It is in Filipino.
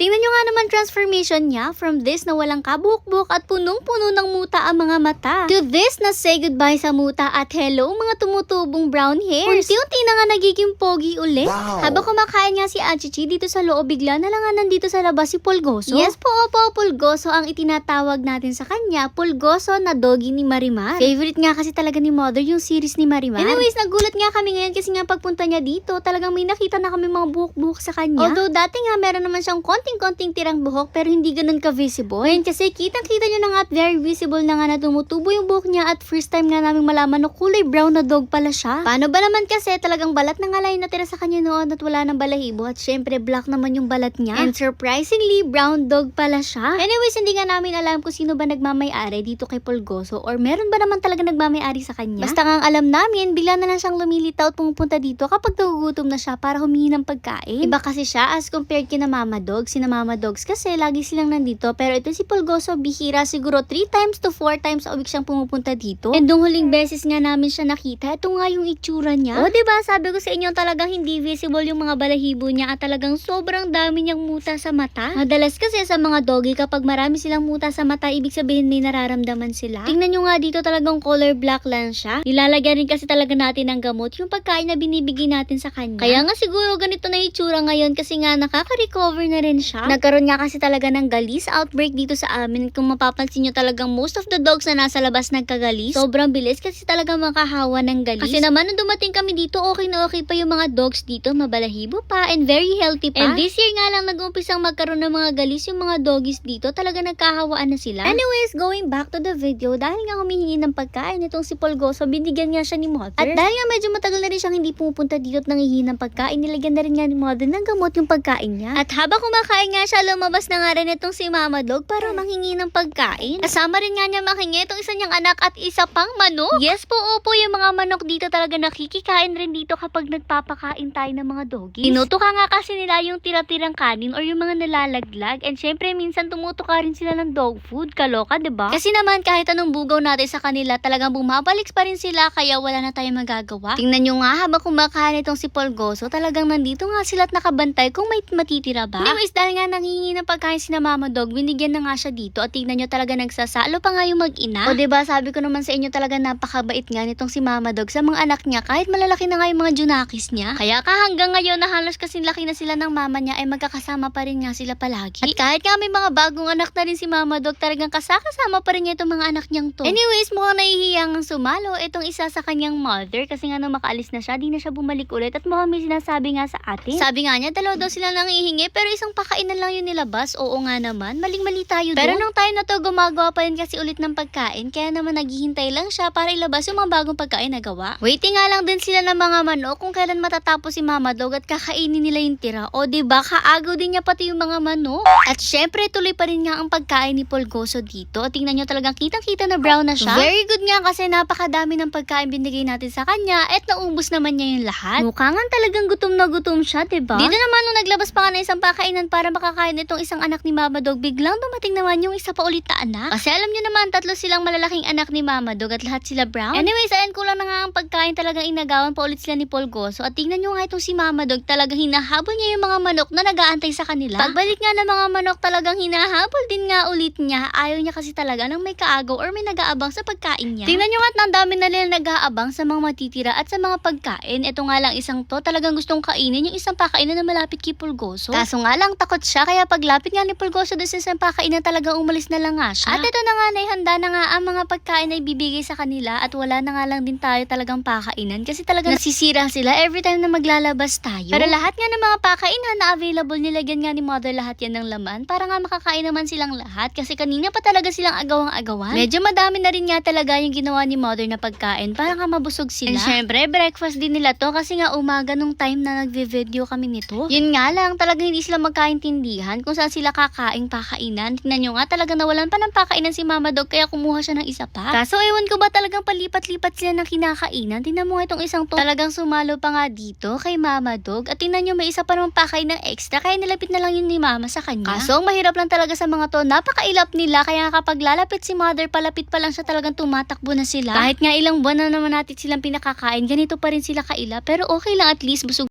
Tingnan nyo nga naman transformation niya from this na walang kabuhok-buhok at punong-puno ng muta ang mga mata to this na say goodbye sa muta at hello mga tumutubong brown hairs. Unti-unti na nga nagiging pogi ulit. Wow. Habang kumakain nga si Achichi dito sa loob, bigla na lang nga nandito sa labas si Pulgoso. Yes po, opo, Pulgoso ang itinatawag natin sa kanya. Pulgoso na doggy ni Marimar. Favorite nga kasi talaga ni Mother yung series ni Marimar. Anyways, nagulat nga kami ngayon kasi nga pagpunta niya dito, talagang may nakita na kami mga buhok-buhok sa kanya. Although dati nga meron naman siyang konting-konting tirang buhok pero hindi ganun ka-visible. Ngayon kasi kitang-kita niyo na nga at very visible na nga na tumutubo yung buhok niya at first time nga namin malaman na kulay brown na dog pala siya. Paano ba naman kasi talagang balat na nga lang natira sa kanya noon at wala ng balahibo at syempre black naman yung balat niya. And surprisingly, brown dog pala siya. Anyways, hindi nga namin alam kung sino ba nagmamay-ari dito kay Polgoso or meron ba naman talaga nagmamay-ari sa kanya. Basta nga alam namin, bigla na lang siyang lumilitaw at pumupunta dito kapag nagugutom na siya para humingi ng pagkain. Iba kasi siya as compared kina Mama Dog. Sina Mama Dogs kasi lagi silang nandito pero ito si Polgoso bihira siguro 3 times to 4 times a week siyang pumupunta dito. And nung huling beses nga namin siya nakita, ito nga yung itsura niya. O diba sabi ko sa inyo talagang hindi visible yung mga balahibo niya at talagang sobrang dami niyang muta sa mata. Madalas kasi sa mga doggy kapag marami silang muta sa mata, ibig sabihin may nararamdaman sila. Tingnan nyo nga dito talagang color black lang siya. Nilalagyan rin kasi talaga natin ng gamot yung pagkain na binibigay natin sa kanya. Kaya nga siguro ganito na itsura ngayon kasi nga nakaka-recover na rin siya. Nagkaroon nga kasi talaga ng galis outbreak dito sa amin. Kung mapapansin nyo talagang most of the dogs na nasa labas nagkagalis. Sobrang bilis kasi talaga makahawa ng galis. Kasi naman nung dumating kami dito, okay na okay pa yung mga dogs dito. Mabalahibo pa and very healthy pa. And this year nga lang nag-umpisang magkaroon ng mga galis yung mga doggies dito. Talaga nagkahawaan na sila. Anyways, going back to the video, dahil nga humihingi ng pagkain itong si Polgoso, binigyan nga siya ni Mother. At dahil nga medyo matagal na rin siyang hindi pumupunta dito at nangihingi ng pagkain, nilagyan na rin nga ni Mother ng gamot yung pagkain niya. At habang kumakain nga siya, lumabas na nga rin itong si Mama Dog para manghingi ng pagkain. Kasama rin nga niya manghingi itong isa niyang anak at isa pang manok. Yes po, opo, yung mga manok dito talaga nakikikain rin dito kapag nagpapakain tayo ng mga doggies. Tinutuka nga kasi nila yung tira-tirang kanin or yung mga nalalaglag. And syempre, minsan tumutuka rin sila ng dog food. Kaloka, ba? Kasi naman, kahit anong bugaw natin sa kanila, talagang bumabalik pa rin sila kaya wala na tayong magagawa. Tingnan nyo nga, habang kumakain itong si Polgoso, talagang nandito nga sila at nakabantay kung may matitira ba. Anyways, dahil nga nangingi ng pagkain si na Mama Dog, binigyan na nga siya dito at tingnan nyo talaga nagsasalo pa nga yung mag-ina. O 'di ba sabi ko naman sa inyo talaga napakabait nga nitong si Mama Dog sa mga anak niya kahit malalaki na nga yung mga junakis niya. Kaya ka hanggang ngayon na halos kasing laki na sila ng mama niya ay magkakasama pa rin nga sila palagi. At kahit nga may mga bagong anak na rin si Mama Dog, talagang kasakasama pa rin niya itong mga anak niyang to. Anyways, mukhang nahihiyang sumalo itong isa sa kanyang mother kasi nga nung makaalis na siya, di na siya bumalik ulit at mukhang may sinasabi nga sa atin. Sabi nga niya, dalawa daw sila nang ihingi pero isang pakainan lang yun nilabas. Oo nga naman, maling-mali tayo Pero nung time na to, gumagawa pa rin kasi ulit ng pagkain kaya naman naghihintay lang siya para ilabas yung mga bagong pagkain na gawa. Waiting nga lang din sila ng mga manok kung kailan matatapos si Mama Dog at kakainin nila yung tira. O di ba kaagaw din niya pati yung mga manok. At syempre tuloy pa rin nga ang pagkain ni Polgoso dito. Tingnan nyo talagang kitang-kita na brown na siya. Very good nga kasi napakadami ng pagkain binigay natin sa kanya at naubos naman niya yung lahat. Mukha nga talagang gutom na gutom siya, 'di ba? Dito naman nung naglabas pa nga ng isang pakainan para makakain itong isang anak ni Mama Dog, biglang dumating naman yung isa pa ulit na anak. Kasi alam niyo naman, tatlo silang malalaking anak ni Mama Dog at lahat sila brown. Anyways, ayan ko lang na nga ang pagkain talagang inagawan pa ulit sila ni Paul Goso. At tingnan nyo nga itong si Mama Dog, talagang hinahabol niya yung mga manok na nagaantay sa kanila. Pagbalik nga ng mga manok, talagang hinahabol din nga ulit niya. Ayaw niya kasi talaga ng may kaagaw or may nag-aabang sa pagkain niya. Tingnan nyo nga at ang dami na nila nag-aabang sa mga matitira at sa mga pagkain. Ito nga lang isang to, talagang gustong kainin yung isang pakainan na malapit kay Pulgoso. Kaso nga lang, siya, kaya paglapit nga ni Pulgoso doon sa isang pakainan, talagang umalis na lang nga siya. At ito na nga, naihanda na nga ang mga pagkain na ibibigay sa kanila at wala na nga lang din tayo talagang pakainan kasi talagang nasisira sila every time na maglalabas tayo. Pero lahat nga ng mga pakainan na available, nilagyan nga ni Mother lahat yan ng laman para nga makakain naman silang lahat kasi kanina pa talaga silang agawang-agawan. Medyo madami na rin nga talaga yung ginawa ni Mother na pagkain para nga mabusog sila. And syempre, breakfast din nila to kasi nga umaga nung time na nagve-video kami nito. Yun nga lang, talaga hindi sila magkaintindihan kung saan sila kakaing pakainan. Tingnan nyo nga, talaga nawalan pa ng pakainan si Mama Dog kaya kumuha siya ng isa pa. Kaso ewan ko ba talagang palipat-lipat sila ng kinakainan. Tingnan mo itong isang to. Talagang sumalo pa nga dito kay Mama Dog. At tingnan nyo, may isa pa naman pakain ng extra kaya nilapit na lang yun ni Mama sa kanya. Kaso mahirap lang talaga sa mga to, napakailap nila kaya kapag lalapit si Mother, palapit pa lang siya talagang tumatakbo na sila. Kahit nga ilang buwan na naman natin silang pinakakain, ganito pa rin sila kaila. Pero okay lang at least busog